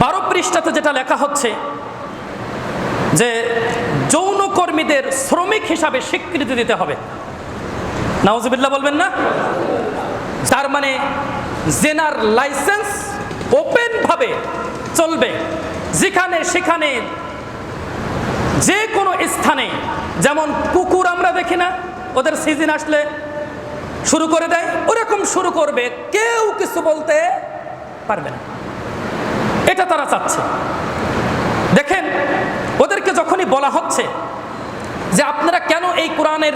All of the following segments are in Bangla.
বারো পৃষ্ঠাতে যেটা লেখা হচ্ছে যে যৌনকর্মীদের শ্রমিক হিসাবে স্বীকৃতি দিতে হবে। নাওজবিল্লা বলবেন না? তার মানে জেনার লাইসেন্স ওপেনভাবে চলবে। যেখানে সেখানে যে কোনো স্থানে, যেমন কুকুর আমরা দেখি না, ওদের সিজন আসলে শুরু করে দেয়, ওরকম শুরু করবে, কেউ কিছু বলতে পারবে না। এটা তারা চাচ্ছে। দেখেন, ওদেরকে যখনই বলা হচ্ছে যে আপনারা কেন এই কোরআনের,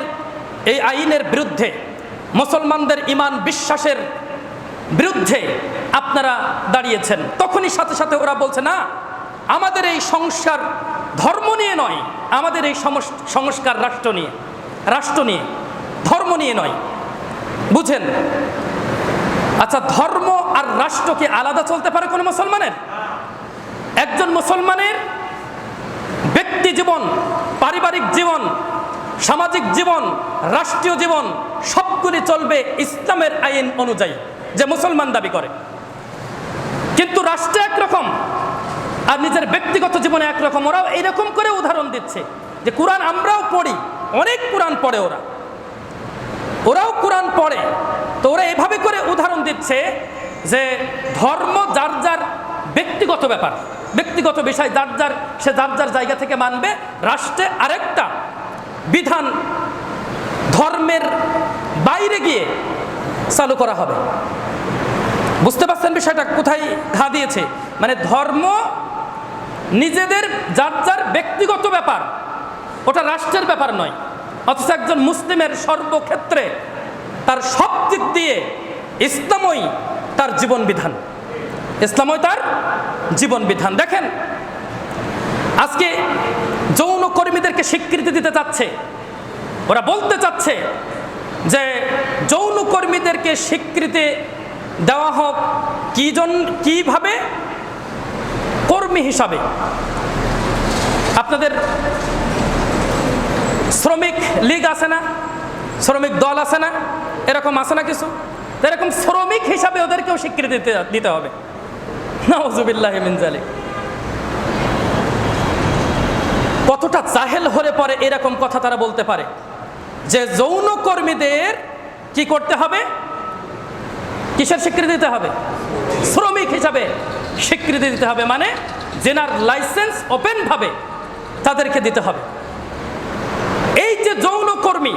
এই আইনের বিরুদ্ধে, মুসলমানদের ইমান বিশ্বাসের বিরুদ্ধে আপনারা দাঁড়িয়েছেন, তখনই সাথে সাথে ওরা বলছে, না, আমাদের এই সংস্কার ধর্ম নিয়ে নয়, আমাদের এই সংস্কার রাষ্ট্র নিয়ে রাষ্ট্র নিয়ে, ধর্ম নিয়ে নয়। বুঝেন? আচ্ছা ধর্ম আর রাষ্ট্র কি আলাদা চলতে পারে কোনো মুসলমানের? একজন মুসলমানের ব্যক্তি জীবন, পারিবারিক জীবন, সামাজিক জীবন, রাষ্ট্রীয় জীবন, সবগুলি চলবে ইসলামের আইন অনুযায়ী যে মুসলমান দাবি করে। কিন্তু রাষ্ট্রে একরকম আর নিজের ব্যক্তিগত জীবনে একরকম, ওরাও এইরকম করে উদাহরণ দিচ্ছে যে কোরআন আমরাও পড়ি, অনেক কোরআন পড়ে ওরা। ওরাও কোরআন পড়ে, তো ওরা এভাবে করে উদাহরণ দিচ্ছে যে ধর্ম যার যার ব্যক্তিগত ব্যাপার। ব্যক্তিগত বিষয়, যার যার, সে যার যার জায়গা থেকে মানবে, রাষ্ট্রে আরেকটা বিধান ধর্মের বাইরে গিয়ে চালু করা হবে। বুঝতে পারছেন বিষয়টা? কোথায় ঘা দিয়েছে? মানে ধর্ম নিজেদের যার যার ব্যক্তিগত ব্যাপার, ওটা রাষ্ট্রের ব্যাপার নয়। অথচ একজন মুসলিমের সর্বক্ষেত্রে তার সব দিক দিয়ে ইসলামই তার জীবন বিধান। ইসলামই তার জীবন বিধান। দেখেন, আজকে যৌন কর্মীদেরকে স্বীকৃতি দিতে চাচ্ছে, ওরা বলতে চাচ্ছে যে যৌন কর্মীদেরকে স্বীকৃতি দেওয়া হোক কি জন, কীভাবে? কর্মী হিসাবে। আপনাদের শ্রমিক লীগ আছে না? শ্রমিক দল আছে না? এরকম আছে না কিছু? এরকম শ্রমিক হিসাবে ওদেরকেও স্বীকৃতি দিতে দিতে হবে। কতটা জাহেল হলে পরে এরকম কথা তারা বলতে পারে? যে যৌন কর্মীদের কি করতে হবে? কিসের স্বীকৃতি দিতে হবে? শ্রমিক হিসাবে স্বীকৃতি দিতে হবে মানে জেনার লাইসেন্স ওপেনভাবে তাদেরকে দিতে হবে। এই যে যৌন কর্মী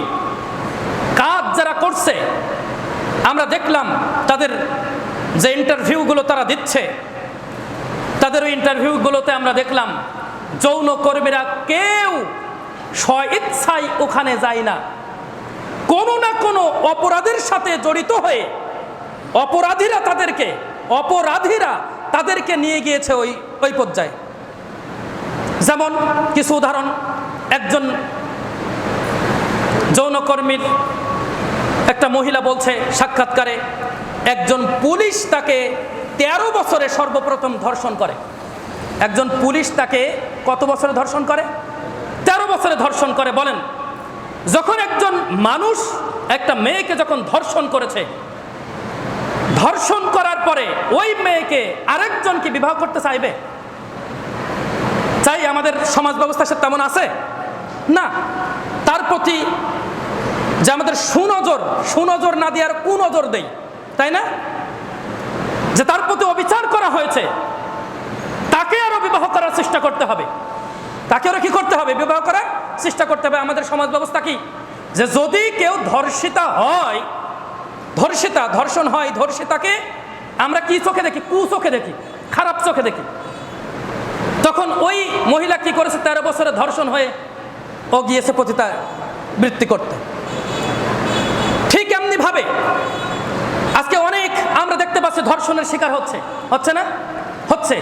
কাজ যারা করছে, আমরা দেখলাম তাদের যে ইন্টারভিউগুলো তারা দিচ্ছে তাদের ওই ইন্টারভিউগুলোতে আমরা দেখলাম, যৌন কর্মীরা কেউ স্বইচ্ছায় ওখানে যায় না। কোনো না কোনো অপরাধের সাথে জড়িত হয়ে অপরাধীরা তাদেরকে অপরাধীরা তাদেরকে নিয়ে গিয়েছে ওই ওই পর্যায়ে। যেমন কিছু উদাহরণ, একজন যৌনকর্মীর একটা মহিলা বলছে সাক্ষাৎকারে, একজন পুলিশ তাকে তেরো বছরে সর্বপ্রথম ধর্ষণ করে। একজন পুলিশ তাকে কত বছরে ধর্ষণ করে? তেরো বছরে ধর্ষণ করে, বলেন। যখন একজন মানুষ, একটা মেয়েকে যখন ধর্ষণ করেছে, ধর্ষণ করার পরে ওই মেয়েকে আরেকজনকে বিবাহ করতে চাইবে? চাই আমাদের সমাজ ব্যবস্থা সে তেমন আছে? না। তার প্রতি যে আমাদের সুনজর সুনজর না দিয়ে আর কুনজর দেই তাই না? যে তার প্রতি অবিচার করা হয়েছে, তাকে আরও বিবাহ করার চেষ্টা করতে হবে। তাকে আরও কি করতে হবে? বিবাহ করার চেষ্টা করতে হবে। আমাদের সমাজ ব্যবস্থা কি? যে যদি কেউ ধর্ষিতা হয়, ধর্ষিতা, ধর্ষণ হয়, ধর্ষিতাকে আমরা কি চোখে দেখি? কু চোখে দেখি, খারাপ চোখে দেখি। তখন ওই মহিলা কি করেছে? তেরো বছরে ধর্ষণ হয়ে ও গিয়েছে পতিতা বৃত্তি করতে। ঠিক এমনি ভাবে আজকে অনেক আমরা দেখতে পাচ্ছি ধর্ষণের শিকার হচ্ছে। হচ্ছে না? হচ্ছে।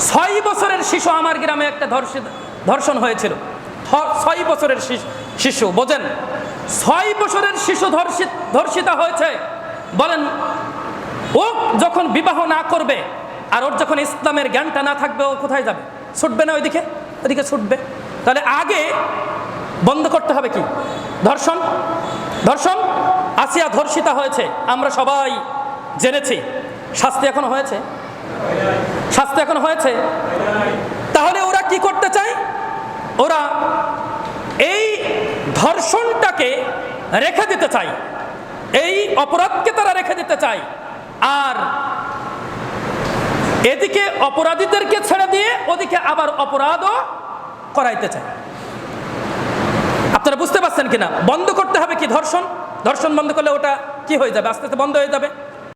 ছয় বছরের শিশু আমার গ্রামে একটা ধর্ষিত ধর্ষণ হয়েছিল। ছয় বছরের শিশু- বোঝেন? ছয় বছরের শিশু ধর্ষিত ধর্ষিতা হয়েছে। বলেন, ও যখন বিবাহ না করবে, আর ওর যখন ইসলামের জ্ঞানটা না থাকবে, ও কোথায় যাবে? ছুটবে না ওইদিকে? ওইদিকে ছুটবে। তাহলে আগে বন্ধ করতে হবে কি? ধর্ষণ? ধর্ষণ? আসিয়া ধর্ষিতা হয়েছে। আমরা সবাই জেনেছি। শাস্তি এখন হয়েছে। শাস্তি এখন হয়েছে। তাহলে ওরা কি করতে চায়? ওরা এই ধর্ষণটাকে রেখে দিতে চায়। এই অপরাধকে তারা রেখে দিতে চায়। আর এদিকে অপরাধীদেরকে ছেড়ে দিয়ে ওদিকে আবার অপরাধও করাইতে চায়। আপনারা বুঝতে পারছেন কিনা? বন্ধ করতে হবে কি ধর্ষণ? ধর্ষণ বন্ধ করলে ওটা কি হয়ে যাবে? আস্তে আস্তে বন্ধ হয়ে যাবে।